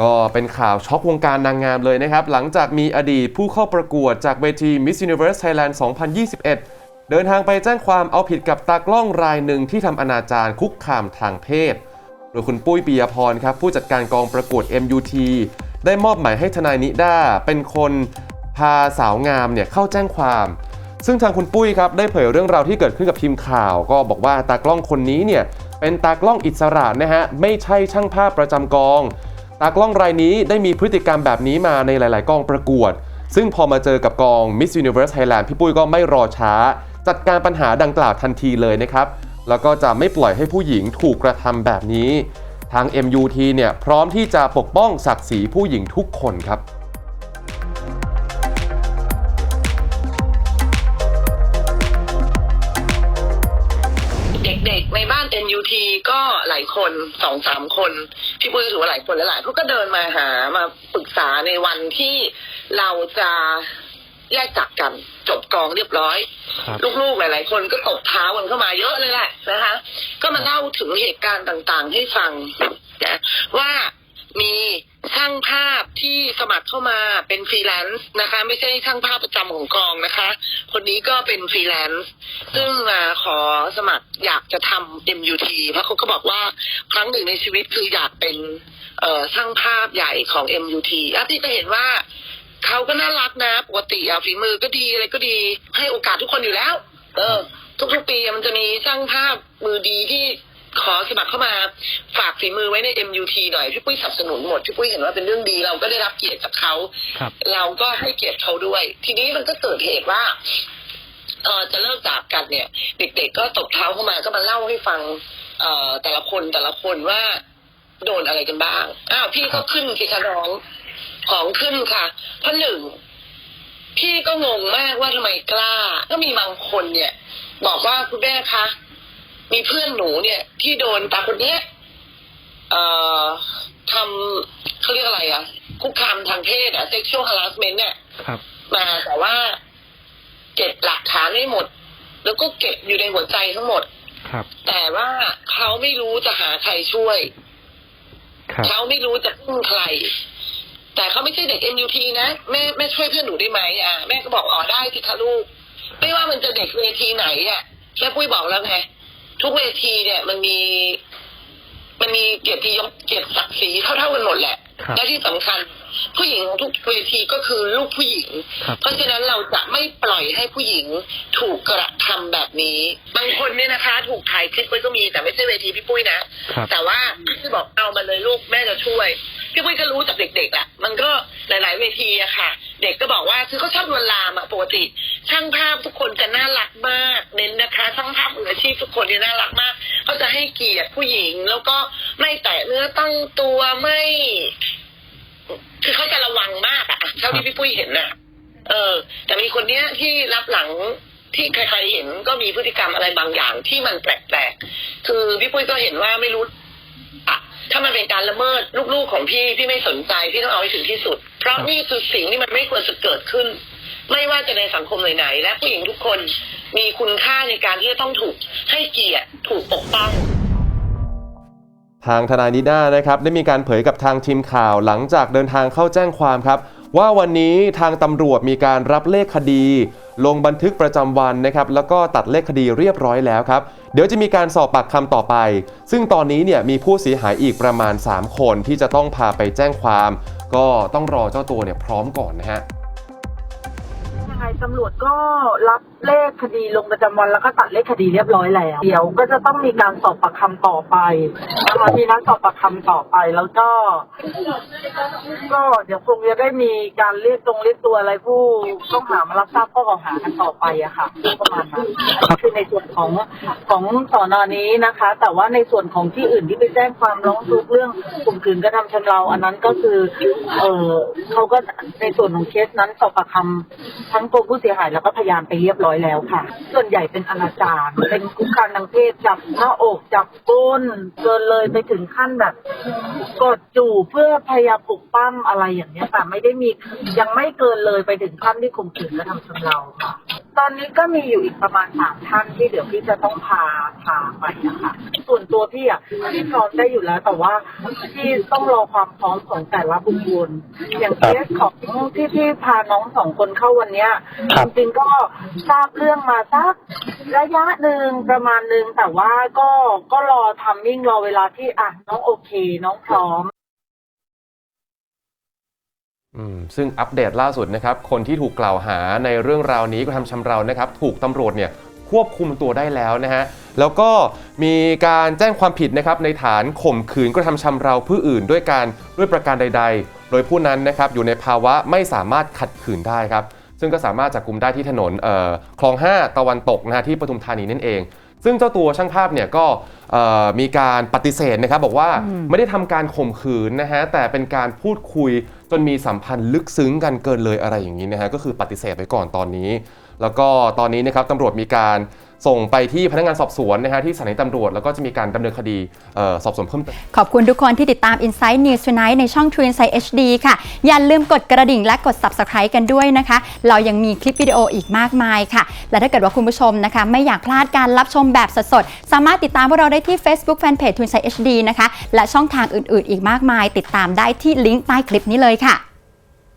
ก็เป็นข่าวช็อกวงการนางงามเลยนะครับ หลังจากมีอดีตผู้เข้าประกวดจากเวที Miss Universe Thailand 2021 เดินทางไปแจ้งความเอาผิดกับตากล้องรายหนึ่งที่ทำอนาจารคุกคามทางเพศ โดยคุณปุ้ยปียพรครับ ผู้จัดการกองประกวด MUT ได้มอบหมายให้ทนายนิด้าเป็นคนพาสาวงามเนี่ยเข้าแจ้งความ ซึ่งทางคุณปุ้ยครับได้เผยเรื่องราวที่เกิดขึ้นกับทีมข่าว ก็บอกว่าตากล้องคนนี้เนี่ยเป็นตากล้องอิสระนะฮะไม่ใช่ช่างภาพประจำกอง ตากล้องรายนี้ได้มีพฤติกรรมแบบนี้มาในหลาย ๆ กองประกวด ซึ่งพอมาเจอกับกอง Miss Universe Thailand พี่ปุ้ยก็ไม่รอช้า จัดการปัญหาดังกล่าวทันทีเลยนะครับ แล้วก็จะไม่ปล่อยให้ผู้หญิงถูกกระทำแบบนี้ ทาง MUT เนี่ยพร้อมที่จะปกป้องศักดิ์ศรีผู้หญิงทุกคนครับ ในบ้าน NUT ก็หลายคนสองสามคนพี่ปุ้ยถือว่าหลายคนแล้วหลายเขาก็เดินมาหามาปรึกษาในวันที่เราจะแยกจากกันจบกองเรียบร้อยครับลูกๆหลาย ๆ คนก็ตบเท้ากันเข้ามาเยอะเลยแหละนะคะ ก็มาเล่าถึงเหตุการณ์ต่างๆ ให้ฟังนะว่า มีช่างภาพที่สมัครเข้ามาเป็นฟรีแลนซ์นะคะ ไม่ใช่ช่างภาพประจำของกองนะคะ คนนี้ก็เป็นฟรีแลนซ์ซึ่งมาขอสมัครอยากจะทำ MUT เพราะเขาก็บอกว่าครั้งหนึ่งในชีวิตคืออยากเป็นเอ่อช่างภาพใหญ่ของ MUT อะที่จะเห็นว่าเขาก็น่ารักนะปกติอะฝีมือก็ดีอะไรก็ดีให้โอกาสทุกคนอยู่แล้ว เออ ทุกๆปีมันจะมีช่างภาพมือดีที่ ขอสมัครเข้ามาฝากฝีมือไว้ใน MUT หน่อยพี่ปุ้ยสนับสนุนหมดพี่ปุ้ยเห็นว่าเป็นเรื่องดีเราก็ได้รับเกียรติจากเขาครับ เราก็ให้เกียรติเขาด้วย ทีนี้มันก็เกิดเหตุว่า เออจะเลิกจากกันเนี่ย เด็กๆก็ตบเท้าเข้ามาก็มาเล่าให้ฟัง เอ่อแต่ละคนแต่ละคนว่าโดนอะไรกันบ้างอ้าวพี่ก็ขึ้นสิคะน้องของขึ้นค่ะ เพราะหนึ่ง พี่ก็งงมากว่าทำไมกล้า ก็มีบางคนเนี่ย บอกว่าคุณแม่คะ มีเพื่อนหนูเนี่ย ที่โดนตาคนเนี้ยเอ่อทำเขาเรียกอะไรอะคุกคามทางเพศอะ sexual harassment เนี่ยครับ มาแต่ว่าเก็บหลักฐานไม่หมด แล้วก็เก็บอยู่ในหัวใจทั้งหมด ครับ แต่ว่าเขาไม่รู้จะหาใครช่วย ครับ เขาไม่รู้จะพึ่งใคร แต่เขาไม่ใช่เด็ก MUT นะ แม่แม่ช่วยเพื่อนหนูได้ไหมอะแม่ก็บอกอ๋อได้สิคะลูก ไม่ว่ามันจะเด็กเวทีไหนอะแม่ปุ้ยบอกแล้วไง ทุกเวทีเนี่ยมันมี มันมีเกียรติยศเกียรติศักดิ์ศรีเท่าๆกันหมดแหละครับและที่สำคัญ ผู้หญิงของทุกเวทีก็คือลูกผู้หญิงครับเพราะฉะนั้นเราจะไม่ปล่อยให้ผู้หญิงถูกกระทำแบบนี้ บางคนเนี่ยนะคะ ถูกถ่ายคลิปไว้ก็มีแต่ไม่ใช่เวทีพี่ปุ้ยนะครับแต่ว่าพี่บอกเอามาเลยลูกแม่จะช่วยพี่ปุ้ยก็รู้จากเด็กๆอะมันก็หลาย ๆ เวทีอะค่ะ เด็กก็บอกว่าคือเขาชอบลวนลามอะปกติ ช่างภาพทุกคนจะน่ารักมาก เน้นนะคะช่างภาพมืออาชีพทุกคนเนี่ยน่ารักมากเขาจะให้เกียรติผู้หญิง แล้วก็ไม่แตะเนื้อตั้งตัวไม่ คือเขาจะระวังมากอะเท่าที่พี่ปุ้ยเห็นน่ะเออ แต่มีคนเนี้ยที่รับหลังที่ใครๆเห็นก็มีพฤติกรรมอะไรบางอย่างที่มันแปลกๆ คือพี่ปุ้ยก็เห็นว่าไม่รู้อะถ้ามันเป็นการละเมิดลูกๆของพี่พี่ไม่สนใจพี่ต้องเอาให้ถึงที่สุด เพราะครับนี่คือสิ่งที่มันไม่ควรจะเกิดขึ้น ไม่ว่าจะในสังคมไหนๆและผู้หญิงทุกคนมีคุณค่าในการที่จะต้องถูกให้เกียรติถูกปกป้องทางทนายนิด้านะครับได้มีการเผยกับทางทีมข่าวหลังจากเดินทางเข้าแจ้งความครับ ว่าวันนี้ทางตำรวจมีการรับเลขคดี ลงบันทึกประจำวันนะครับแล้วก็ตัดเลขคดีเรียบร้อยแล้วครับ เดี๋ยวจะมีการสอบปากคำต่อไป ซึ่งตอนนี้เนี่ยมีผู้เสียหายอีกประมาณ 3 คนที่จะต้องพาไปแจ้งความ ก็ต้องรอเจ้าตัวเนี่ยพร้อมก่อนนะฮะ ตำรวจก็รับเลขคดีลงประจำวันแล้วก็ตัดเลขคดีเรียบร้อยแล้ว เดี๋ยวก็จะต้องมีการสอบปากคำต่อไปนะคะมีนัดสอบปากคำต่อไปแล้วก็ ก็เดี๋ยวคงจะได้มีการเรียกตรงเรียกตัวอะไรผู้ต้องหามารับทราบข้อกล่าวหากันต่อไปอะค่ะประมาณนั้นคือในส่วนของของสอนอนี้นะคะ แต่ว่าในส่วนของที่อื่นที่ไปแจ้งความร้องทุกข์เรื่องข่มขืนกระทำชำเราอันนั้นก็คือ เออเขาก็ในส่วนของเคสนั้นสอบปากคำทั้งตัวผู้เสียหายแล้วก็พยานไปเรียบร้อยแล้วค่ะ ส่วนใหญ่เป็นอนาจารเป็นคุกคามทางเพศจับหน้าอกจับก้นเกินเลยไปถึงขั้นแบบกดจู่เพื่อพยายามปลุกปั้มอะไรอย่างเนี้ยแต่ไม่ได้มียังไม่เกินเลยไปถึงขั้นที่ข่มขืนและทำชำเราค่ะตอนนี้ก็มีอยู่อีกประมาณสามท่านที่เดี๋ยวพี่จะต้องพาพาไปนะคะ ตัวพี่อะพี่พร้อมได้อยู่แล้ว แต่ว่าพี่ต้องรอความพร้อมของแต่ละบุคคลอย่างเคสของที่พี่พาน้องสองคนเข้าวันเนี้ยครับจริงๆก็ทราบเรื่องมาสักระยะหนึ่งประมาณหนึ่งแต่ว่าก็ก็รอทำมิ่งรอเวลาที่อะน้องโอเค น้องพร้อมอืมซึ่งอัปเดตล่าสุดนะครับ คนที่ถูกกล่าวหาในเรื่องราวนี้กระทำชำเรานะครับ ถูกตำรวจเนี่ย ควบคุมตัวได้แล้วนะฮะแล้วก็มีการแจ้งความผิดนะครับในฐานข่มขืนกระทำชำเราผู้อื่น ด้วยการด้วยประการใด ๆ โดยผู้นั้นนะครับอยู่ในภาวะไม่สามารถขัดขืนได้ครับซึ่งก็สามารถจับกลุ่มได้ที่ถนนเอ่อคลอง 5 ตะวันตกนะฮะที่ปทุมธานีนั่นเอง ซึ่งเจ้าตัวช่างภาพเนี่ยก็เอ่อมีการปฏิเสธนะครับบอกว่าไม่ได้ทำการข่มขืนนะฮะแต่เป็นการพูดคุยจนมีสัมพันธ์ลึกซึ้งกันเกินเลยอะไรอย่างนี้นะฮะก็คือปฏิเสธไว้ก่อนตอนนี้ แล้วก็ตอนนี้นะครับตำรวจมีการส่งไปที่พนักงานสอบสวนนะฮะที่สถานีตำรวจ แล้วก็จะมีการดำเนินคดีออสอบสวนเพิ่มเติม ขอบคุณทุกคนที่ติดตาม Inside News Tonight ในช่อง True Insight HD ค่ะ อย่าลืมกดกระดิ่งและกด Subscribe กันด้วยนะคะ เรายังมีคลิปวิดีโออีกมากมายค่ะ และถ้าเกิดว่าคุณผู้ชมนะคะ ไม่อยากพลาดการรับชมแบบสดๆ สามารถติดตามพวกเราได้ที่ Facebook Fanpage True Insight HD นะคะ และช่องทางอื่นๆ อีกมากมาย ติดตามได้ที่ลิงก์ใต้คลิปนี้เลยค่ะ